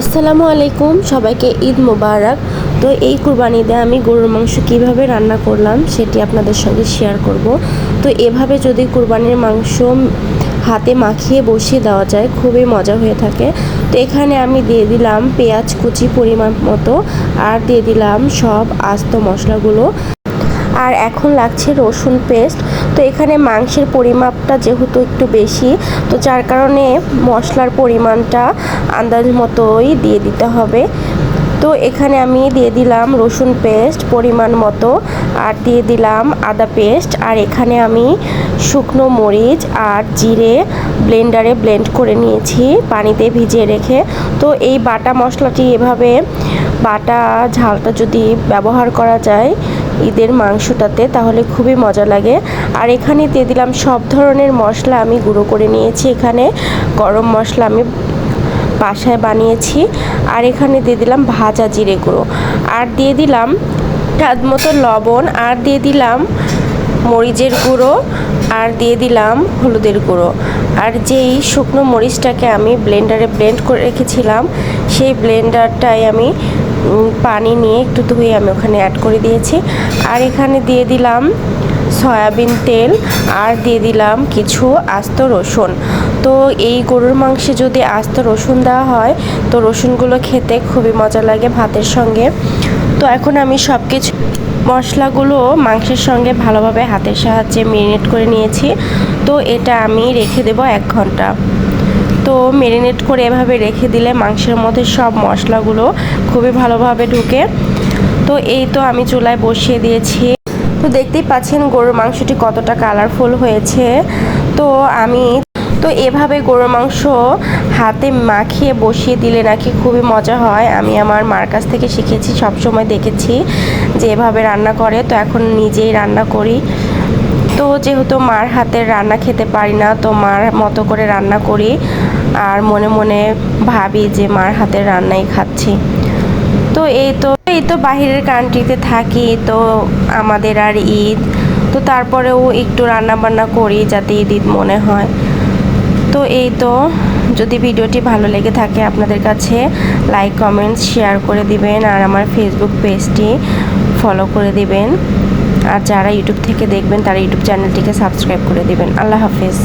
আসসালামু আলাইকুম, সবাইকে ঈদ মোবারক। তো এই কুরবানিতে আমি গরুর মাংস কীভাবে রান্না করলাম সেটি আপনাদের সঙ্গে শেয়ার করব। তো এভাবে যদি কুরবানির মাংস হাতে মাখিয়ে বসিয়ে দেওয়া যায়, খুবই মজা হয়ে থাকে। তো এখানে আমি দিয়ে দিলাম পেঁয়াজ কুচি পরিমাণ মতো, আর দিয়ে দিলাম সব আস্ত মশলাগুলো। আর এখন লাগছে রসুন পেস্ট। তো এখানে মাংসের পরিমাপটা যেহেতু একটু বেশি, তো যার কারণে মশলার পরিমাণটা আন্দাজ মতোই দিয়ে দিতে হবে। তো এখানে আমি দিয়ে দিলাম রসুন পেস্ট পরিমাণ মতো, আর দিয়ে দিলাম আদা পেস্ট। আর এখানে আমি শুকনো মরিচ আর জিরে ব্লেন্ডারে ব্লেন্ড করে নিয়েছি, পানিতে ভিজিয়ে রেখে। তো এই বাটা মশলাটি এভাবে বাটা ঝালটা যদি ব্যবহার করা যায় ঈদের মাংসটাতে, তাহলে খুবই মজা লাগে। আর এখানে দিয়ে দিলাম সব ধরনের মশলা আমি গুঁড়ো করে নিয়েছি। এখানে গরম মশলা আমি বাসায় বানিয়েছি। আর এখানে দিয়ে দিলাম ভাজা জিরে গুঁড়ো। আর দিয়ে দিলাম স্বাদ মতো লবণ। আর দিয়ে দিলাম মরিচের গুঁড়ো। আর দিয়ে দিলাম হলুদের গুঁড়ো। আর যেই শুকনো মরিচটাকে আমি ব্লেন্ডারে ব্লেন্ড করে রেখেছিলাম, সেই ব্লেন্ডারটাই আমি পানি নিয়ে একটু ধুয়ে আমি ওখানে অ্যাড করে দিয়েছি। আর এখানে দিয়ে দিলাম সয়াবিন তেল আর দিয়ে দিলাম কিছু আস্ত রসুন। তো এই গরুর মাংসে যদি আস্ত রসুন দেওয়া হয়, তো রসুনগুলো খেতে খুবই মজা লাগে ভাতের সঙ্গে। তো এখন আমি সব কিছু মশলাগুলো মাংসের সঙ্গে ভালোভাবে হাতের সাহায্যে মেরিনেট করে নিয়েছি। তো এটা আমি রেখে দেবো এক ঘণ্টা। তো মেরিনেট করে এভাবে রেখে দিলে মাংসের মধ্যে সব মশলাগুলো খুবই ভালোভাবে ঢুকে। তো এই তো আমি চুলায় বসিয়ে দিয়েছি। তো দেখতেই পাচ্ছেন গরুর মাংসটি কতটা কালারফুল হয়েছে। তো আমি তো এভাবে গরুর মাংস হাতে মাখিয়ে বসিয়ে দিলে নাকি খুবই মজা হয়। আমি আমার মার কাছ থেকে শিখেছি সব সময় দেখেছি যে এভাবে রান্না করে। তো এখন নিজেই রান্না করি। তো যেহেতু মার হাতের রান্না খেতে পারি না, তো মার মতো করে রান্না করি। আর মনে মনে ভাবি যে মার হাতের রান্নাই খাচ্ছি। তো এই তো এই তো বাহিরের কান্ট্রিতে থাকি, তো আমাদের আর ঈদ। তো তারপরেও একটু রান্না বান্না করি যাতে ঈদ ঈদ মনে হয়। তো এই তো, যদি ভিডিওটি ভালো লেগে থাকে আপনাদের কাছে লাইক কমেন্টস শেয়ার করে দিবেন আর আমার ফেসবুক পেজটি ফলো করে দিবেন। আর যারা ইউটিউব থেকে দেখবেন, তারা ইউটিউব চ্যানেলটিকে সাবস্ক্রাইব করে দিবেন। আল্লাহ হাফেজ।